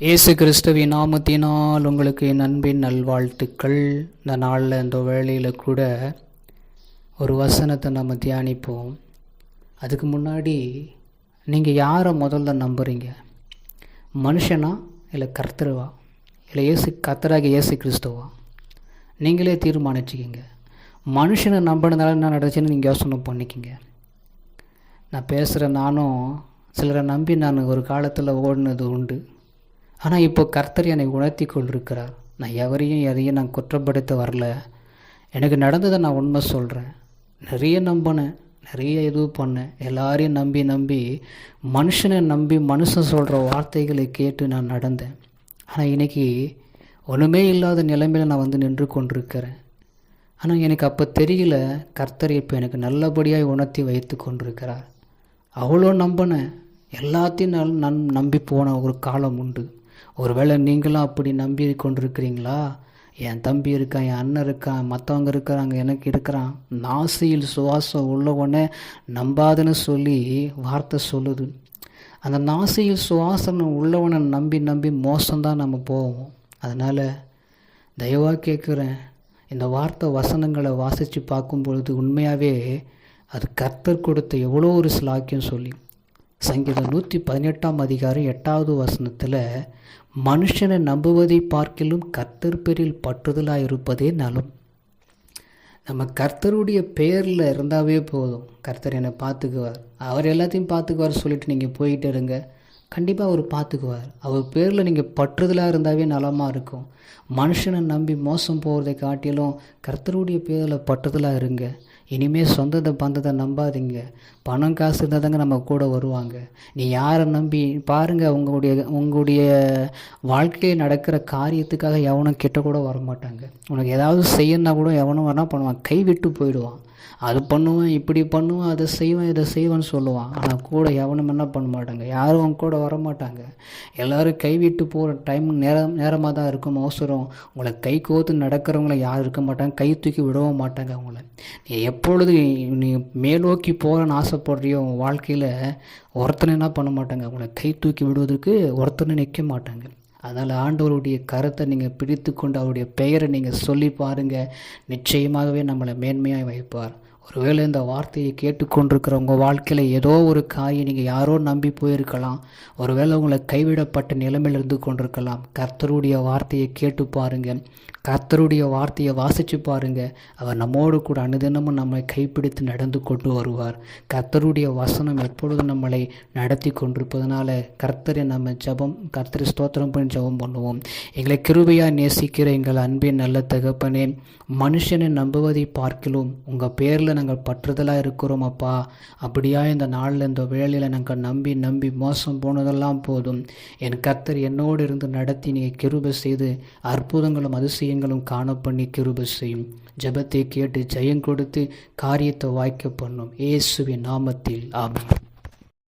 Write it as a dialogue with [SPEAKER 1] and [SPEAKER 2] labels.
[SPEAKER 1] இயேசு கிறிஸ்துவின் நாமத்தினால் உங்களுக்கு என் அன்பின் நல்வாழ்த்துக்கள். இந்த நாளில் இந்த வேளையில் கூட ஒரு வசனத்தை நம்ம தியானிப்போம். அதுக்கு முன்னாடி நீங்கள் யாரை முதல்ல நம்புறீங்க? மனுஷனா இல்லை கர்த்தருவா? இல்லை இயேசு கர்த்தராக இயேசு கிறிஸ்துவா? நீங்களே தீர்மானிச்சுக்கிங்க. மனுஷனை நம்பினதால என்ன நடந்துச்சுன்னு நீங்கள் யோசனை பண்ணிக்கிங்க. நான் பேசுகிற நானும் சிலரை நம்பி நான் ஒரு காலத்தில் ஓடினது உண்டு. ஆனால் இப்போ கர்த்தர் என்னை உணர்த்தி கொண்டிருக்கிறார். நான் எவரையும் எதையும் நான் குற்றப்படுத்த வரல. எனக்கு நடந்ததை நான் உண்மை சொல்கிறேன் நிறைய நம்பினேன். நிறைய இது பண்ணேன். எல்லாரையும் நம்பி நம்பி மனுஷனை நம்பி மனுஷன் சொல்கிற வார்த்தைகளை கேட்டு நான் நடந்தேன். ஆனால் இன்றைக்கி ஒன்றுமே இல்லாத நிலைமையில் நான் வந்து நின்று கொண்டிருக்கிறேன். ஆனால் எனக்கு அப்போ தெரியல கர்த்தர் இப்போ எனக்கு நல்லபடியாக உணர்த்தி வைத்து கொண்டிருக்கிறார். அவ்வளோ நம்பினேன். எல்லாத்தையும் நான் நம்பி போன ஒரு காலம் உண்டு. ஒருவேளை நீங்களும் அப்படி நம்பி கொண்டிருக்கிறீங்களா என் தம்பி இருக்கான் என் அண்ணன் இருக்கான் மற்றவங்க இருக்கிறாங்க எனக்கு இருக்கிறான். நாசியில் சுவாசம் உள்ளவொடனே நம்பாதுன்னு சொல்லி வார்த்தை சொல்லுது. அந்த நாசியில் சுவாசம் உள்ளவனை நம்பி நம்பி மோசம்தான் நம்ம போவோம். அதனால் தயவாக கேட்குறேன் இந்த வார்த்தை வசனங்களை வாசித்து பார்க்கும் பொழுது உண்மையாகவே அது கர்த்தர் கொடுத்த எவ்வளோ ஒரு சிலாக்கியம் சொல்லி. சங்கீதம் நூற்றி பதினெட்டாம் அதிகாரம் எட்டாவது வசனத்தில் மனுஷனை நம்புவதை பார்க்கிலும் கர்த்தர் பேரில் பற்றுதலாக இருப்பதே நலம். நம்ம கர்த்தருடைய பேரில் இருந்தாவே போதும். கர்த்தர் என்னை பார்த்துக்குவார். அவர் எல்லாத்தையும் பார்த்துக்குவார் சொல்லிட்டு நீங்கள் போயிட்டு இருங்க. கண்டிப்பாக அவர் பார்த்துக்குவார். அவர் பேரில் நீங்கள் பற்றுதலாக இருந்தாவே நலமாக இருக்கும். மனுஷனை நம்பி மோசம் போகிறதை காட்டிலும் கர்த்தருடைய பேரில் பற்றுதலாக இருங்க. இனிமேல் சொந்தத்தை பந்தத்தை நம்பாதீங்க. பணம் காசு இருந்தால் தாங்க நம்ம கூட வருவாங்க. நீ யாரை நம்பி பாருங்கள் உங்களுடைய உங்களுடைய வாழ்க்கையில் நடக்கிற காரியத்துக்காக எவனும் கிட்ட கூட வர மாட்டாங்க உனக்கு ஏதாவது செய்யணுன்னா கூட எவனும் வரனா பண்ணுவான். கைவிட்டு போயிடுவான். அது பண்ணுவேன் இப்படி பண்ணுவேன் அதை செய்வேன் இதை செய்வேன்னு சொல்லுவான். ஆனால் கூட எவனும் என்ன பண்ண மாட்டாங்க. யாரும் அவங்க கூட வர மாட்டாங்க எல்லோரும் கைவிட்டு போகிற டைம் நேரம் நேரமாக தான் இருக்கும். அவசரம். உங்களை கை கோத்து நடக்கிறவங்கள யாரும் இருக்க மாட்டாங்க. கை தூக்கி விடவும் மாட்டாங்க அவங்கள. நீ எப்பொழுது நீ மேலோக்கி போகிறன்னு ஆசைப்படுறியோ உன் வாழ்க்கையில் ஒருத்தனை என்ன பண்ண மாட்டாங்க. உங்களை கை தூக்கி விடுவதற்கு ஒருத்தனை நிற்க மாட்டாங்க. அதனால் ஆண்டவருடைய கருத்தை நீங்கள் பிடித்து கொண்டு அவருடைய பெயரை நீங்கள் சொல்லி பாருங்கள் நிச்சயமாகவே நம்மளை மேன்மையாக வைப்பார். ஒருவேளை இந்த வார்த்தையை கேட்டுக்கொண்டிருக்கிற உங்கள் வாழ்க்கையில் ஏதோ ஒரு காயை நீங்கள் யாரோ நம்பி போயிருக்கலாம். ஒருவேளை உங்களை கைவிடப்பட்ட நிலைமையில் இருந்து கொண்டிருக்கலாம். கர்த்தருடைய வார்த்தையை கேட்டு பாருங்கள் கர்த்தருடைய வார்த்தையை வாசித்து பாருங்கள் அவர் நம்மோடு கூட அனுதினமும் நம்மை கைப்பிடித்து நடந்து கொண்டு வருவார். கர்த்தருடைய வசனம் எப்பொழுதும் நம்மளை நடத்தி கொண்டிருப்பதனால கர்த்தரை நம்ம ஜபம் கர்த்தரை ஸ்தோத்திரம் பண்ணி ஜபம் பண்ணுவோம். எங்களை கிருபையாக நேசிக்கிற எங்கள் அன்பின் நல்ல தகப்பனே மனுஷனை நம்புவதை பார்க்கிலும் உங்கள் பேரில் நாங்கள் பற்றுதலாக இருக்கிறோம் அப்பா. அப்படியா இந்த நாளில் இந்த வேலையில் நாங்கள் நம்பி நம்பி மோசம் போனதெல்லாம் போதும். என் கர்த்தர் என்னோடு இருந்து நடத்தி நீங்கள் கிருபை செய்து அற்புதங்களும் அதிசயங்களும் காண பண்ணி கிருபை செய்யும். ஜபத்தை கேட்டு ஜெயம் கொடுத்து காரியத்தை வாய்க்க பண்ணும். இயேசுவின் நாமத்தில். ஆமாம்